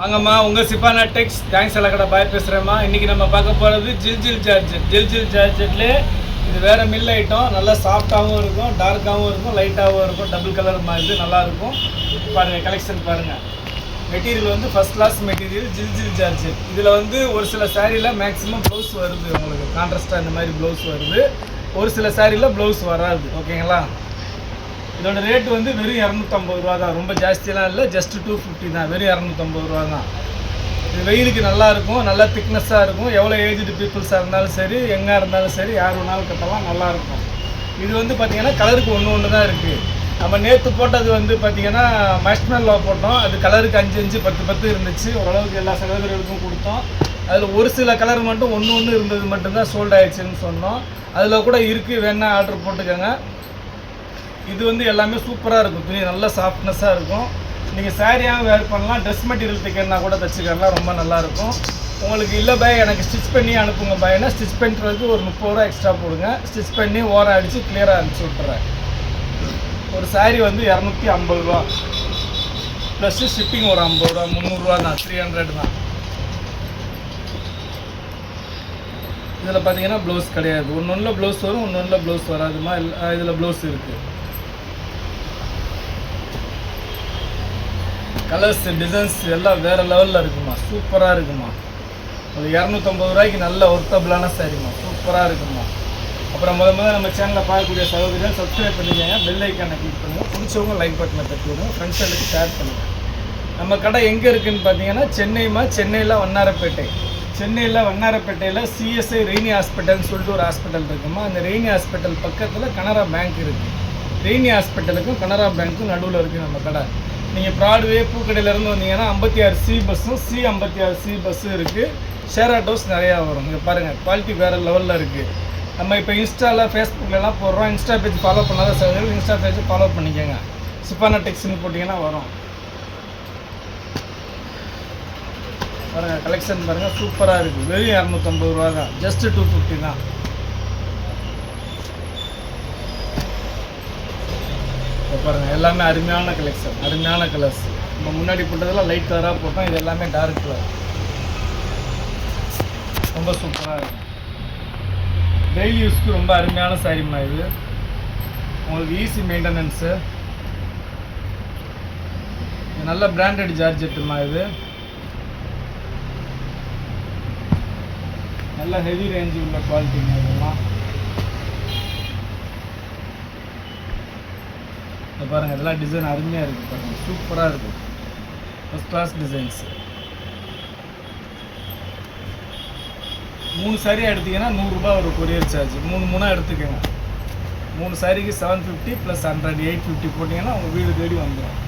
வாங்கம்மா உங்கள் சிப்பானா டெக்ஸ் தேங்க்ஸ் கடை பாய் பேசுகிறேம்மா இன்றைக்கி நம்ம பார்க்க போகிறது ஜில் ஜில் ஜார்ஜெட் ஜில் ஜில் ஜார்ஜெட்லேயே இது வேறு மில் ஐட்டம் நல்லா சாஃப்டாகவும் இருக்கும் டார்க்காகவும் இருக்கும் லைட்டாகவும் இருக்கும் டபுள் கலர் மாதிரி நல்லாயிருக்கும் பாருங்கள் கலெக்ஷன் பாருங்கள் மெட்டீரியல் வந்து ஃபஸ்ட் கிளாஸ் மெட்டீரியல் ஜில் ஜில் ஜார்ஜெட் இதில் வந்து ஒரு சில சாரியில் மேக்ஸிமம் ப்ளவுஸ் வருது உங்களுக்கு. கான்ட்ராஸ்டாக இந்த மாதிரி ப்ளவுஸ் வருது. ஒரு சில சாரியில் ப்ளவுஸ் வராது. ஓகேங்களா இதோட ரேட் வந்து வெறும் இரநூத்தம்பது ரூபா தான். ரொம்ப ஜாஸ்தியெல்லாம் இல்லை ஜஸ்ட் டூ ஃபிஃப்டி தான். வெறும் இரநூத்தம்பது ரூபா தான். இது வெயிலுக்கு நல்லா இருக்கும் நல்லா திக்னஸ்ஸாக இருக்கும். எவ்வளோ ஏஜ்டு பீப்புள்ஸாக இருந்தாலும் சரி எங்கே இருந்தாலும் சரி யார் வேணாலும் கட்டலாம் நல்லாயிருக்கும் இது வந்து பார்த்திங்கன்னா கலருக்கு ஒன்று ஒன்று தான் இருக்குது நம்ம நேற்று போட்டது வந்து பார்த்திங்கன்னா மஷ்மெல்லோ போட்டோம். அது கலருக்கு அஞ்சு அஞ்சு பத்து பத்து இருந்துச்சு. ஓரளவுக்கு எல்லா சகோதரர்களுக்கும் கொடுத்தோம். அதில் ஒரு சில கலர் மட்டும் ஒன்று ஒன்று இருந்தது மட்டும்தான் சோல்ட் ஆயிடுச்சுன்னு சொன்னோம். அதில் கூட இருக்குது வேணால் ஆர்டர் போட்டுக்கோங்க. இது வந்து எல்லாமே சூப்பராக இருக்கும். துணி நல்ல சாஃப்ட்னஸாக இருக்கும். நீங்கள் சாரியாக வேர் பண்ணலாம். ட்ரெஸ் மெட்டீரியல் தைக்கிறனா கூட தச்சுக்கலாம் ரொம்ப நல்லாயிருக்கும் உங்களுக்கு இல்லை பாய் எனக்கு ஸ்டிச் பண்ணி அனுப்புங்க பாய்னா ஸ்டிச் பண்ணுறதுக்கு ஒரு முப்பது ரூபா எக்ஸ்ட்ரா போடுங்க. ஸ்டிச் பண்ணி ஓரம் அடித்து கிளியராக அனுப்பிச்சி விட்டுறேன். ஒரு சாரீ வந்து இரநூத்தி ஐம்பது ரூபா. ப்ளஸ்ஸு ஷிப்பிங் ஒரு ஐம்பது ரூபா முந்நூறுரூவா தான். த்ரீ ஹண்ட்ரட் தான். இதில் பார்த்தீங்கன்னா ப்ளவுஸ் கிடையாது. ஒன்று ஒன்றில் ப்ளவுஸ் வரும் ஒன்று ஒன்றில் ப்ளவுஸ் வராதுமா இதில் ப்ளவுஸ் இருக்குது கலர்ஸ் டிசைன்ஸ் எல்லாம் வேறு லெவலில் இருக்குமா? சூப்பராக இருக்குமா? ஒரு இரநூத்தம்பது ரூபாய்க்கு நல்ல ஒர்த்தபிளான சாரிம்மா சூப்பராக இருக்குமா? அப்புறம் முத முதல்ல நம்ம சேனலில் பார்க்கக்கூடிய சகோதரிகள் சப்ஸ்கிரைப் பண்ணிக்கோங்க. பெல் ஐக்கானை கிளிக் பண்ணுங்கள் பிடிச்சவங்க லைக் பட்டனை தட்டி விடுங்க. ஃப்ரெண்ட்ஸுக்கு ஷேர் பண்ணுங்கள் நம்ம கடை எங்கே இருக்குதுன்னு பார்த்தீங்கன்னா சென்னைமா சென்னையில் வண்ணாரப்பேட்டை. சென்னையில் வண்ணாரப்பேட்டையில் சிஎஸ்ஐ ரெய்னி ஹாஸ்பிட்டல்னு சொல்லிட்டு ஒரு ஹாஸ்பிட்டல் இருக்குமா? அந்த ரெய்னி ஹாஸ்பிட்டல் பக்கத்தில் கனரா பேங்க் இருக்குது ரெய்னி ஹாஸ்பிட்டலுக்கும் கனரா பேங்க்கும் நடுவில் இருக்குது நம்ம கடை. நீங்கள் ப்ராட்வே பூக்கடையிலேருந்து வந்தீங்கன்னா ஐம்பத்தி ஆறு சி பஸ்ஸும் சி ஐம்பத்தி ஆறு சி பஸ்ஸும் இருக்குது ஷேர் ஆட்டோஸ் நிறையா வரும். இங்கே பாருங்கள் குவாலிட்டி வேறு லெவலில் இருக்குது நம்ம இப்போ இன்ஸ்டாவில் ஃபேஸ்புக்கிலலாம் போடுறோம். இன்ஸ்டா பேஜ் ஃபாலோ பண்ணாத சகோதரர்கள் இன்ஸ்டா பேஜ் ஃபாலோ பண்ணிக்கோங்க. சிப்பானா டெக்ஸ்ட்னு போட்டிங்கன்னா வரும். பாருங்கள் கலெக்ஷன் பாருங்கள் சூப்பராக இருக்குது வெறும் இரநூத்தம்பது ரூபா தான் ஜஸ்ட்டு டூ ஃபிஃப்டி தான். பாருங்கள் எல்லாமே அருமையான கலெக்ஷன் அருமையான கலர்ஸ் நம்ம முன்னாடி போட்டதெல்லாம் லைட் கலராக போட்டோம் இது எல்லாமே டார்க் கலர் ரொம்ப சூப்பராக இருக்கும் டெய்லி யூஸ்க்கு ரொம்ப அருமையான சாரிம்மா இது. உங்களுக்கு ஈஸி மெயின்டெனன்ஸு நல்ல பிராண்டட் ஜார்ஜெட்டுமா இது. நல்ல ஹெவி ரேஞ்சு உள்ள குவாலிட்டிங்க இதெல்லாம். இப்போ பாருங்கள் இதெல்லாம் டிசைன் அருமையாக இருக்குது பாருங்கள் சூப்பராக இருக்குது ஃபஸ்ட் கிளாஸ் டிசைன்ஸ் மூணு சாரி எடுத்தீங்கன்னா நூறுரூபா ஒரு கொரியர் சார்ஜ் மூணு மூணாக எடுத்துக்கோங்க. மூணு சாரிக்கு seven fifty plus hundred eight fifty போட்டிங்கன்னா உங்கள் வீடு தேடி வந்துடும்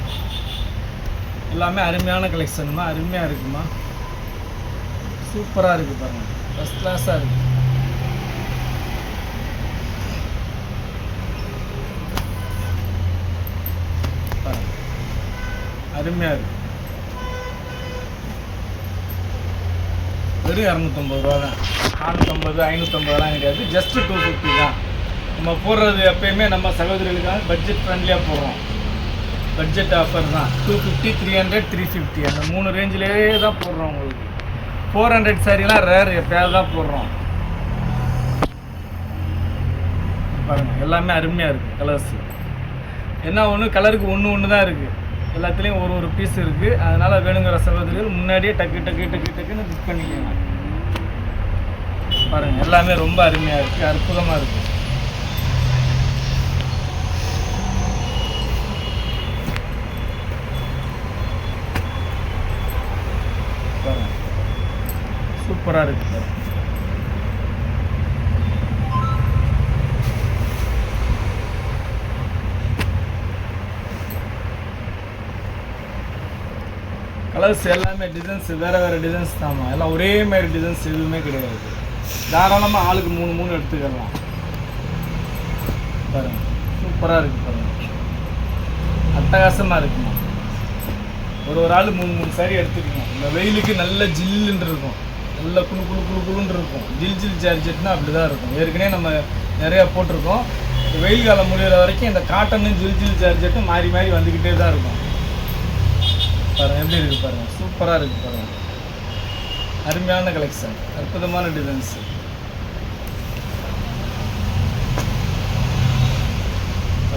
எல்லாமே அருமையான கலெக்ஷனுமா அருமையாக இருக்குமா? சூப்பராக இருக்குது பாருங்கள் ஃபஸ்ட் கிளாஸாக இருக்குது அருமையாக இருக்கு. வெறும் இரநூத்தம்பது ரூபா தான். நானூற்றம்பது ஐநூற்றம்பதுலாம் கிடையாது. ஜஸ்ட் டூ ஃபிஃப்டி தான். நம்ம போடுறது எப்பயுமே நம்ம சகோதரிகளுக்காக பட்ஜெட் ஃப்ரெண்ட்லியாக போடுறோம். பட்ஜெட் ஆஃபர் தான். Two fifty three hundred three fifty அந்த மூணு ரேஞ்சிலேயே தான் போடுறோம் உங்களுக்கு. ஃபோர் ஹண்ட்ரட் சாரிலாம் ரேர் எப்பயாவது தான் போடுறோம். பாருங்கள் எல்லாமே அருமையாக இருக்குது கலர்ஸ் என்ன ஒன்று கலருக்கு ஒன்று ஒன்று தான் இருக்குது எல்லாத்துலேயும் ஒரு ஒரு பீஸ் இருக்குது அதனால் வேணுங்கிற சகோதரிகள் முன்னாடியே டக்கு டக்கு டக்கு டக்குன்னு புக் பண்ணிக்கோங்க. பாருங்கள் எல்லாமே ரொம்ப அருமையாக இருக்குது அற்புதமாக இருக்குது பாருங்கள் சூப்பராக இருக்குது கலர்ஸ் எல்லாமே டிசைன்ஸ் வேறு வேறு டிசைன்ஸ் தாம்மா எல்லாம் ஒரே மாதிரி டிசைன்ஸ் எதுவுமே கிடையாது. தாராளமாக ஆளுக்கு மூணு மூணு எடுத்துக்கலாம். பாருங்க. சூப்பராக இருக்குது பாருங்க. அட்டகாசமாக இருக்குமா? ஒரு ஒரு ஆள் மூணு மூணு சாரி எடுத்துக்கணும். இந்த வெயிலுக்கு நல்ல ஜில்லுன்னு இருக்கும். நல்ல குளு குழு குழு குளுன்னு இருக்கும். ஜில் ஜில் ஜார்ஜெட்னா அப்படி தான் இருக்கும். ஏற்கனவே நம்ம நிறையா போட்டிருக்கோம். இந்த வெயில் காலம் முடிகிற வரைக்கும் இந்த காட்டனும் ஜில் ஜில் ஜார்ஜெட்டும் மாறி மாறி வந்துக்கிட்டே தான் இருக்கும். பாருங்கள் எப்படி இருக்குது பாருங்கள் சூப்பராக இருக்குது பாருங்கள் அருமையான கலெக்ஷன் அற்புதமான டிசைன்ஸ்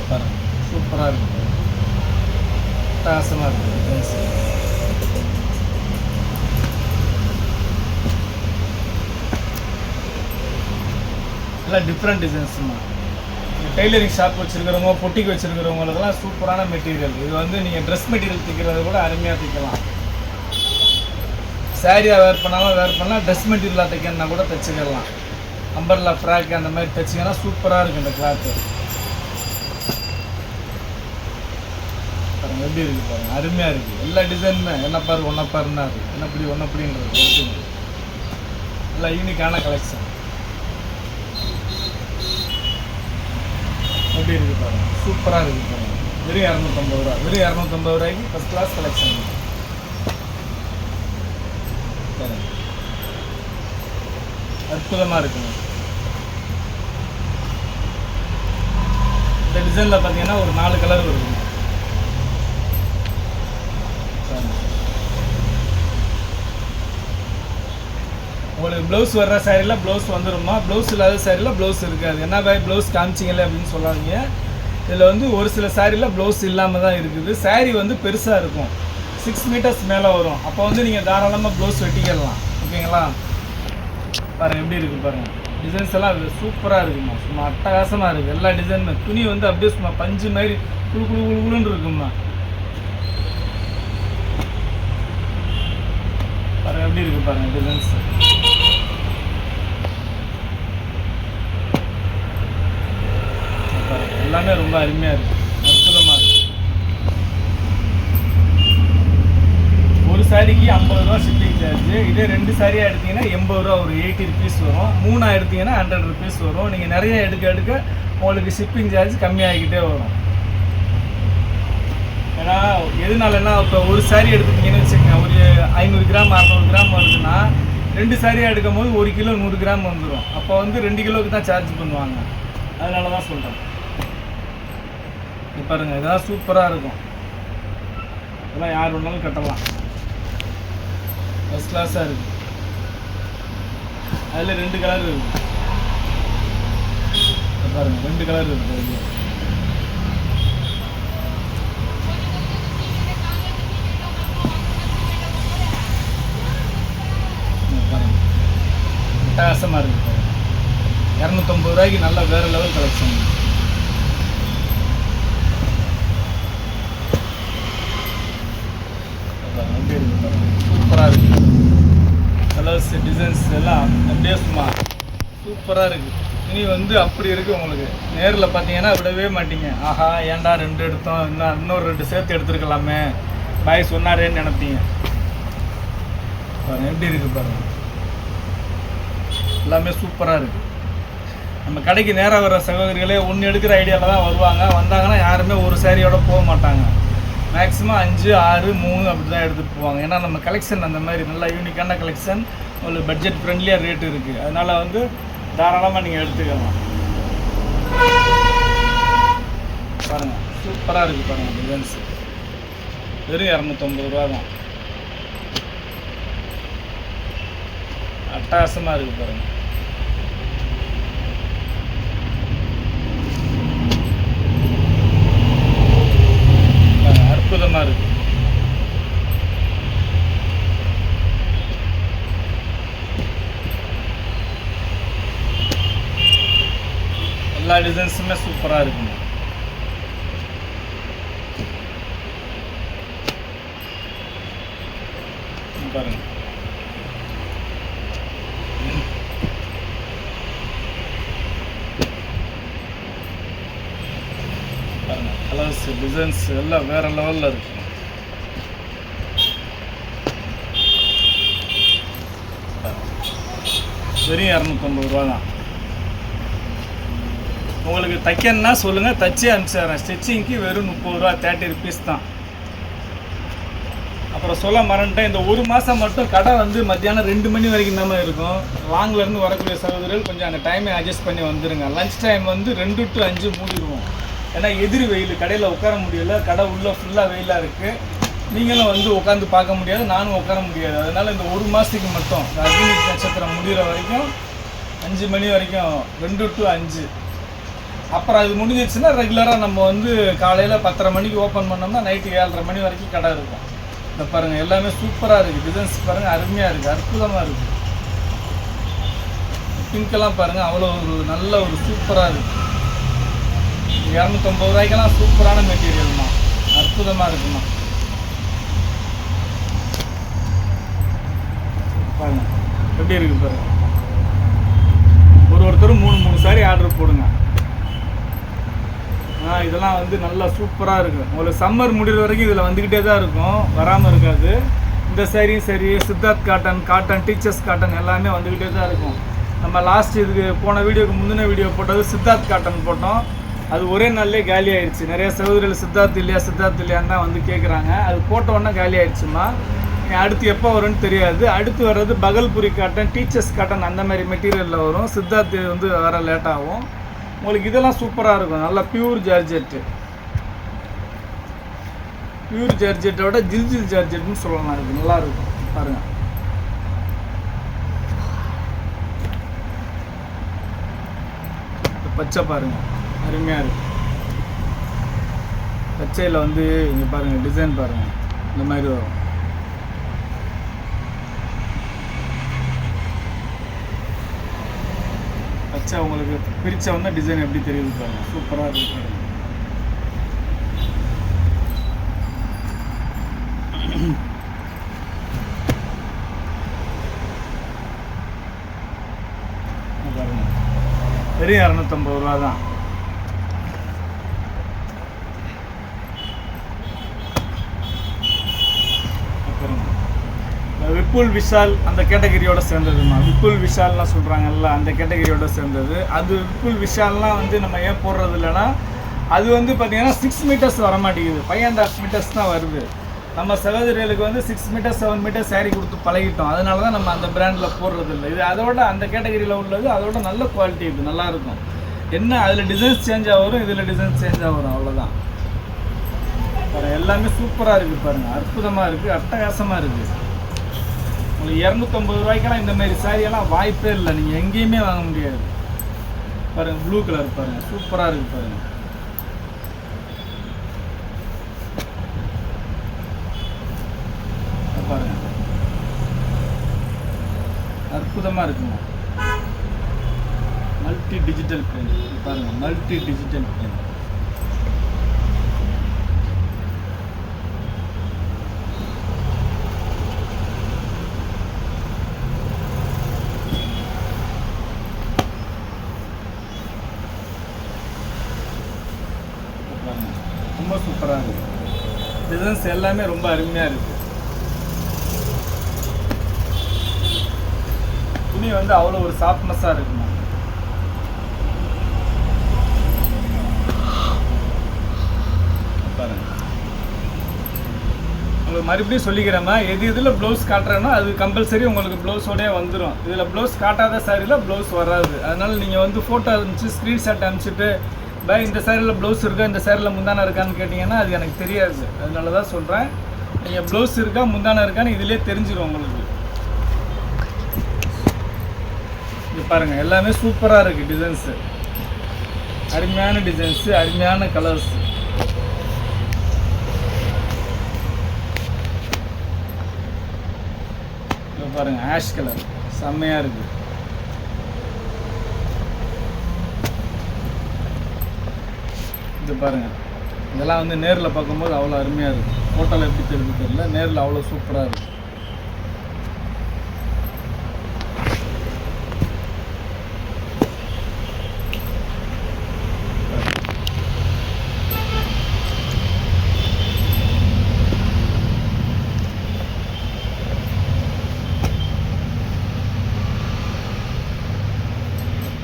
பாருங்கள் சூப்பராக இருக்குது பாருங்க. அட்டகாசமாக இருக்கு டிசைன்ஸ் எல்லாம் டிஃப்ரெண்ட் டிசைன்ஸுமா டெய்லரிங் ஷாப் வச்சுருக்கிறவங்க பொட்டிக்கு வச்சுருக்கிறவங்களுக்கெல்லாம் சூப்பரான மெட்டீரியல் இது வந்து நீங்கள் ட்ரெஸ் மெட்டீரியல் தைக்கிறது கூட அருமையாக தைக்கலாம். சாரியாக வேர் பண்ணாலும் வேர் பண்ணலாம் ட்ரெஸ் மெட்டீரியலாக தைக்கணும்னா கூட தைச்சிக்கலாம். அம்பர்லா ஃப்ராக் அந்த மாதிரி தைச்சிங்கன்னா சூப்பராக இருக்கும் இந்த கிளாத்து பாருங்கள் எப்படி இருக்குது பாருங்கள் அருமையாக இருக்குது எல்லா டிசைனுமே என்ன பாரு ஒன்றை பாருன்னா இருக்குது என்ன இப்படி ஒன்றை இப்படின்றது நல்லா யூனிக்கான கலெக்ஷன் எப்படி இருக்குது பாருங்க. சூப்பராக இருக்குது பாருங்க. வெறும் இரநூத்தம்பது ரூபா. வெறும் இரநூத்தம்பது ரூபாய்க்கு ஃபஸ்ட் கிளாஸ் கலெக்ஷன் அற்புதமாக இருக்குங்க. இந்த டிசைனில் பார்த்தீங்கன்னா ஒரு நாலு கலர் வருது உங்களுக்கு ப்ளவுஸ் வர்ற சாரியில் ப்ளவுஸ் வந்துடுமா ப்ளவுஸ் இல்லாத சாரியில் ப்ளவுஸ் இருக்காது. என்ன பாய் ப்ளவுஸ் காமிச்சிங்களே அப்படின்னு சொல்லாதீங்க. இதில் வந்து ஒரு சில சாரியில் ப்ளவுஸ் இல்லாமல் தான் இருக்குது. saree வந்து பெருசாக இருக்கும். சிக்ஸ் மீட்டர்ஸ் மேலே வரும். அப்போ வந்து நீங்கள் தாராளமாக ப்ளவுஸ் வெட்டிக்கலாம் ஓகேங்களா? பாருங்கள் எப்படி இருக்குது பாருங்கள் டிசைன்ஸ் எல்லாம் சூப்பராக இருக்குமா? சும்மா அட்டகாசமாக இருக்குது எல்லா டிசைனுமே துணி வந்து அப்படியே சும்மா பஞ்சு மாதிரி குளு குளு குளு குளுன்னு இருக்குமா பாருங்கள் எப்படி இருக்குது பாருங்கள் டிசைன்ஸ் பாருங்க எல்லாமே ரொம்ப அருமையாக இருக்குது அற்புதமாக இருக்குது ஒரு சாரிக்கு ஐம்பது ரூபா ஷிப்பிங் சார்ஜ் இதே ரெண்டு சாரியாக எடுத்தீங்கன்னா எண்பது ரூபா ஒரு எயிட்டி ருபீஸ் வரும். மூணா எடுத்தீங்கன்னா ஹண்ட்ரட் ருபீஸ் வரும். நீங்கள் நிறைய எடுக்க எடுக்க உங்களுக்கு ஷிப்பிங் சார்ஜ் கம்மியாகிக்கிட்டே வரும். ஏன்னா எதனாலன்னா இப்போ ஒரு சாரி எடுத்துட்டீங்கன்னு வச்சுக்கோங்க. ஒரு ஐநூறு கிராம் அறநூறு கிராம் வருதுன்னா ரெண்டு சாரியாக எடுக்கும் போது ஒரு கிலோ நூறு கிராம் வந்துடும் அப்போ வந்து ரெண்டு கிலோவுக்கு தான் சார்ஜ் பண்ணுவாங்க. அதனால தான் சொல்கிறேன் இப்போ பாருங்க இதெல்லாம் சூப்பராக இருக்கும். இதெல்லாம் யார் வேணாலும் கட்டலாம். ஃபஸ்ட் கிளாஸாக இருக்குது அதில் ரெண்டு கலர் இருக்குது பாருங்கள் பாருங்க ரெண்டு கலர் இருக்குது பாருங்க. அட்டகாசமாக இருக்குது இரநூத்தம்பது ரூபாய்க்கு நல்ல வேறு லெவல் கலெக்ஷன் சூப்பராக இருக்குது கலர்ஸ் டிசைன்ஸ் எல்லாம் அப்படியே சும்மா சூப்பராக இருக்குது இனி வந்து அப்படி இருக்குது உங்களுக்கு. நேரில் பார்த்தீங்கன்னா விடவே மாட்டீங்க. ஆஹா ஏன்டா ரெண்டு எடுத்தோம்? இன்னும் இன்னொரு ரெண்டு சேர்த்து எடுத்துருக்கலாமே. பாய் சொன்னாரேன்னு நினைப்பீங்க. பாருங்க எப்படி இருக்குது பாருங்க. எல்லாமே சூப்பராக இருக்குது நம்ம கடைக்கு நேராக வர சகோதரிகளே ஒன்று எடுக்கிற ஐடியாவில் தான் வருவாங்க. வந்தாங்கன்னா யாருமே ஒரு சேரீயோடு போக மாட்டாங்க. மேக்ஸிமம் அஞ்சு ஆறு மூணு அப்படி தான் எடுத்துகிட்டு போவாங்க. ஏன்னா நம்ம கலெக்ஷன் அந்த மாதிரி நல்லா யூனிக்கான கலெக்ஷன் உங்களுக்கு பட்ஜெட் ஃப்ரெண்ட்லியாக ரேட் இருக்குது அதனால் வந்து தாராளமாக நீங்கள் எடுத்துக்கலாம். பாருங்கள் சூப்பராக இருக்குது பாருங்கள் டிசைன்ஸ் வெறும் இரநூத்தொம்பது ரூபா தான். அட்டகாசமாக இருக்குது பாருங்கள் பாருங்க, அற்புதமா இருக்கு எல்லா டிசைன்ஸுமே சூப்பரா இருக்குங்க இங்க பாருங்க பாருங்க கலர்ஸ் டிசைன்ஸ் எல்லாம் வேற லெவலில் இருக்குது வெறும் இரநூத்தம்பது ரூபா தான். உங்களுக்கு தைக்கணும்னா சொல்லுங்கள் தச்சு அனுப்பிச்சிடுறேன் ஸ்டிச்சிங்க்கு வெறும் முப்பது ரூபா தேர்ட்டி ருபீஸ் தான். அப்புறம் சொல்ல மறந்துட்டேன். இந்த ஒரு மாதம் மட்டும் கடை வந்து மத்தியானம் ரெண்டு மணி வரைக்கும் தான் இருக்கும். லாங்லேருந்து வரக்கூடிய சகோதரர்கள் கொஞ்சம் அந்த டைமை அட்ஜஸ்ட் பண்ணி வந்துடுங்க லஞ்ச் டைம் வந்து ரெண்டு டு அஞ்சு மூடிடுவோம். ஏன்னா எதிர் வெயில் கடையில் உட்கார முடியல கடை உள்ளே ஃபுல்லாக வெயிலாக இருக்குது நீங்களும் வந்து உட்காந்து பார்க்க முடியாது நானும் உட்கார முடியாது. அதனால் இந்த ஒரு மாதத்துக்கு மட்டும் இந்த அக்னி நட்சத்திரம் முடிகிற வரைக்கும் அஞ்சு மணி வரைக்கும் ரெண்டு டு அஞ்சு. அப்புறம் அது முடிஞ்சிச்சுன்னா ரெகுலராக நம்ம வந்து காலையில் பத்தரை மணிக்கு ஓப்பன் பண்ணோம்னா நைட்டு ஏழரை மணி வரைக்கும் கடை இருக்கும். இந்த பாருங்கள் எல்லாமே சூப்பராக இருக்குது டிசைன்ஸ் பாருங்கள் அருமையாக இருக்குது அற்புதமாக இருக்குது பிங்க்கெல்லாம் பாருங்கள் அவ்வளோ ஒரு நல்ல ஒரு சூப்பராக இருக்குது இரநூத்தொம்பது ரூபாய்க்கெல்லாம் சூப்பரான மெட்டீரியல்மா அற்புதமாக இருக்குமா. பாருங்க. எப்படி இருக்கு பாருங்க. ஒரு ஒருத்தரும் மூணு மூணு சாரி ஆர்டர் போடுங்க. ஆ இதெல்லாம் வந்து நல்லா சூப்பராக இருக்கும். உங்களுக்கு சம்மர் முடிகிற வரைக்கும் இதில் வந்துக்கிட்டே தான் இருக்கும். வராமல் இருக்காது. இந்த சாரியும் சரி Siddharth cotton cotton teachers cotton எல்லாமே வந்துக்கிட்டே தான் இருக்கும். நம்ம லாஸ்ட் இதுக்கு போன வீடியோக்கு முந்தின வீடியோ போட்டது சித்தார்த் காட்டன் போட்டோம். அது ஒரே நாள்லேயே காலி ஆயிடுச்சு நிறைய சகோதரிகள் சித்தார்த்து இல்லையா சித்தார்த் இல்லையான்னு தான் வந்து கேட்குறாங்க அது போட்டோன்னே காலி ஆயிடுச்சுமா அடுத்து எப்போ வரும்னு தெரியாது. அடுத்து வர்றது பகல்புரி காட்டன் டீச்சர்ஸ் காட்டன் அந்த மாதிரி மெட்டீரியலில் வரும். சித்தார்த்து வந்து வர லேட்டாகும் உங்களுக்கு இதெல்லாம் சூப்பராக இருக்கும். நல்லா பியூர் ஜார்ஜெட்டு பியூர் ஜார்ஜெட்டோட ஜில் ஜில் ஜார்ஜெட்னு சொல்லலாம். இது நல்லா இருக்கும். பாருங்க. பச்சை பாருங்க. அருமையாக இருக்குது பச்சையில் வந்து இங்கே பாருங்கள் டிசைன் பாருங்கள் இந்த மாதிரி வரும். பச்சை உங்களுக்கு பிரிச்ச வந்து டிசைன் எப்படி தெரியுது பாருங்க. சூப்பராக இருக்கு பாருங்கள் பெரிய வெறும் இரநூத்தம்பது ரூபா தான் பாருங்க. இந்த விப்புல் விஷால் அந்த கேட்டகரியோட சேர்ந்ததுமா விப்புல் விஷால்லாம் சொல்கிறாங்கல்ல அந்த கேட்டகரியோட சேர்ந்தது. அது விப்புல் விஷால்லாம் வந்து நம்ம ஏன் போடுறது இல்லைன்னா அது வந்து பார்த்தீங்கன்னா சிக்ஸ் மீட்டர்ஸ் வர மாட்டேங்குது ஃபைவ் அண்ட் ஹாஃப் மீட்டர்ஸ் தான் வருது. நம்ம சகோதரிகளுக்கு வந்து six metre seven metre sari கொடுத்து பழகிட்டோம். அதனால தான் நம்ம அந்த பிராண்டில் போடுறது இல்லை. இது அதோட அந்த கேட்டகரியில் உள்ளது. அதோட நல்ல குவாலிட்டி இது. நல்லாயிருக்கும் என்ன அதில் டிசைன்ஸ் சேஞ்ச் ஆகும் இதில் டிசைன்ஸ் சேஞ்ச் ஆகும் அவ்வளோதான் எல்லாமே சூப்பராக இருக்குது பாருங்கள் அற்புதமாக இருக்குது அட்டகாசமாக இருக்குது உங்களுக்கு இரநூத்தம்பது ரூபாய்க்கெல்லாம் இந்த மாதிரி சாரியெல்லாம் வாய்ப்பே இல்லை. நீங்கள் எங்கேயுமே வாங்க முடியாது. பாருங்கள் ப்ளூ கலர் பாருங்கள் சூப்பராக இருக்குது பாருங்கள் பாருங்க. அற்புதமாக இருக்குங்க. மல்டி டிஜிட்டல் பிரிண்ட் பாருங்கள் மல்டி டிஜிட்டல் பிரிண்ட் பாருங்க. ரொம்ப சூப்பராக இருக்கு டிசைன்ஸ் எல்லாமே ரொம்ப அருமையாக இருக்குது துணி வந்து அவ்வளோ ஒரு சாஃப்ட்னஸாக இருக்குமா? பாருங்கள் உங்களுக்கு மறுபடியும் சொல்லிக்கிறேம்மா எது இதில் ப்ளவுஸ் காட்டுறேன்னா அது கம்பல்சரி உங்களுக்கு ப்ளவுஸோடய வந்துடும் இதில் ப்ளவுஸ் காட்டாத சாரியில் ப்ளவுஸ் வராது. அதனால் நீங்கள் வந்து ஃபோட்டோ அனுப்பிச்சு ஸ்க்ரீன்ஷாட் அனுப்பிச்சிட்டு பை இந்த சாரியில் ப்ளவுஸ் இருக்கா இந்த சாரியில் முந்தான இருக்கான்னு கேட்டிங்கன்னா அது எனக்கு தெரியாது. அதனால தான் சொல்கிறேன் நீங்கள் ப்ளவுஸ் இருக்கா முந்தான இருக்கான்னு இதிலே தெரிஞ்சிடும் உங்களுக்கு. இது பாருங்கள் எல்லாமே சூப்பராக இருக்குது டிசைன்ஸு அருமையான டிசைன்ஸு அருமையான கலர்ஸ் பாருங்கள் ஆஷ் கலர் செம்மையாக இருக்குது இது பாருங்கள் இதெல்லாம் வந்து நேரில் பார்க்கும்போது அவ்வளோ அருமையாக இருக்குது ஃபோட்டோவில் எப்படி தெரிஞ்சு தெரியல. நேரில் அவ்வளோ சூப்பராக இருக்குது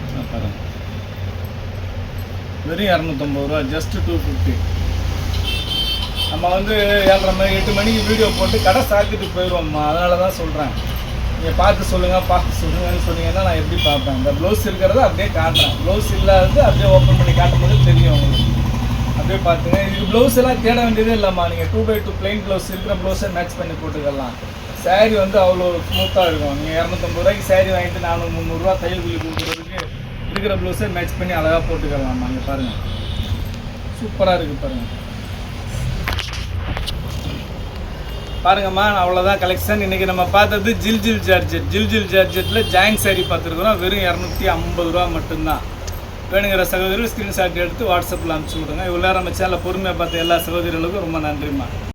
இங்க பாருங்க வெறும் இரநூத்தம்பது ரூபா ஜஸ்ட் டூ ஃபிஃப்டி நம்ம வந்து ஏழரை மணி எட்டு மணிக்கு வீடியோ போட்டு கடை சாத்திட்டு போயிடுவோம்மா அதனால தான் சொல்கிறேன் நீங்கள் பார்த்து சொல்லுங்கள் பார்த்து சொல்லுங்கன்னு சொன்னீங்கன்னா நான் எப்படி பார்ப்பேன். இந்த ப்ளவுஸ் இருக்கிறத அப்படியே காட்டுறேன். ப்ளவுஸ் இல்லாதது அப்படியே ஓப்பன் பண்ணி காட்டும்போது தெரியும் உங்களுக்கு. அப்படியே பார்த்துங்க. இது ப்ளவுஸ் எல்லாம் தேட வேண்டியதே இல்லைம்மா. நீங்கள் two by two plain blouse இருக்கிற ப்ளவுஸை மேட்ச் பண்ணி போட்டுக்கலாம். சேரீ வந்து அவ்வளோ ஸ்மூத்தாக இருக்கும். நீங்கள் இரநூத்தம்பது ரூபாய்க்கு சேரீ வாங்கிட்டு நானூறு முந்நூறுரூவா தையல் கூலி கொடுக்குறது போட்டுக்கிற ப்ளவுஸை மேட்ச் பண்ணி அழகாக போட்டுக்கலாமா. இங்கே பாருங்கள் சூப்பராக இருக்குது பாருங்கள் பாருங்கம்மா அவ்வளோதான் கலெக்ஷன் இன்றைக்கி நம்ம பார்த்தது ஜில் ஜில் ஜார்ஜெட். ஜில் ஜில் ஜார்ஜெட்டில் ஜாயின் சாரி பார்த்துருக்குறோம். வெறும் இரநூத்தி ஐம்பது ரூபா மட்டும்தான். வேணுங்கிற சகோதரர்கள் ஸ்க்ரீன்ஷாட் எடுத்து வாட்ஸ்அப்பில் அனுப்பிச்சி விடுங்க. இவ்வளோ நேரம் நம்ம சேனலை பொறுமையாக பார்த்த எல்லா சகோதரிகளுக்கும் ரொம்ப நன்றிம்மா.